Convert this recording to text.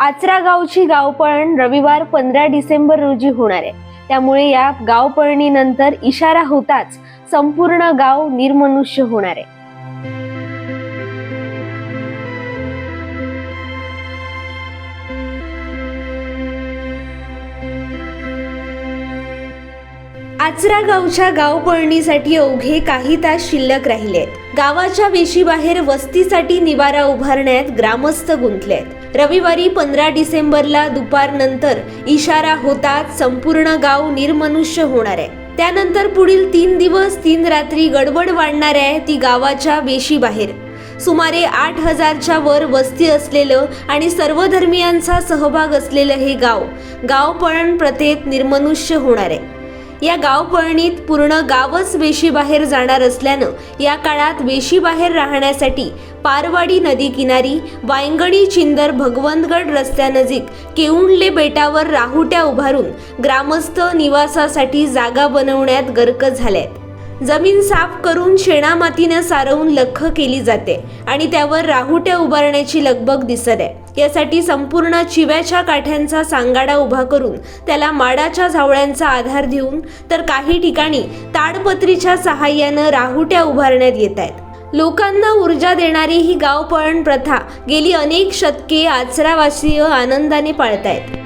आचरा गावची गावपळण रविवार पंधरा डिसेंबर रोजी होणार आहे. त्यामुळे या गावपळणीनंतर इशारा होताच संपूर्ण गाव निर्मनुष्य होणार आहे. आचरा गावच्या गावपळणीसाठी अवघे काही तास शिल्लक राहिले आहेत गावाच्या वेशीबाहेर वस्तीसाठी निवारा उभारण्यात ग्रामस्थ गुंतले आहेत रविवारी पंधरा डिसेंबरला दुपारनंतर इशारा होताच संपूर्ण गाव निर्मनुष्य होणार आहे. त्यानंतर पुढील तीन दिवस तीन रात्री गडबड वाढणार आहे ती गावाच्या वेशीबाहेर. सुमारे आठ हजारच्या वर वस्ती असलेलं आणि सर्व धर्मियांचा सहभाग असलेलं हे गाव गावपळण प्रथेत निर्मनुष्य होणार आहे. या गावपळणीत पूर्ण गावच वेशीबाहेर जाणार असल्यानं या काळात वेशीबाहेर राहण्यासाठी पारवाडी नदी किनारी वायंगणी चिंदर भगवंतगड रस्त्यानजीक केऊंडले बेटावर राहुट्या उभारून ग्रामस्थ निवासासाठी जागा बनवण्यात गर्क झाल्यात. जमीन साफ करून शेणामातीनं सारवून लख केली जाते आणि त्यावर राहुट्या उभारण्याची लगबग दिसत आहे. यासाठी संपूर्ण चिव्याच्या काठ्यांचा सांगाडा उभा करून त्याला माडाच्या झावळ्यांचा आधार देऊन तर काही ठिकाणी ताडपत्रीच्या सहाय्यानं राहुट्या उभारण्यात येत आहेत. लोकांना ऊर्जा देणारी ही गावपळण प्रथा गेली अनेक शतके आचरावासीय आनंदाने पाळतायत.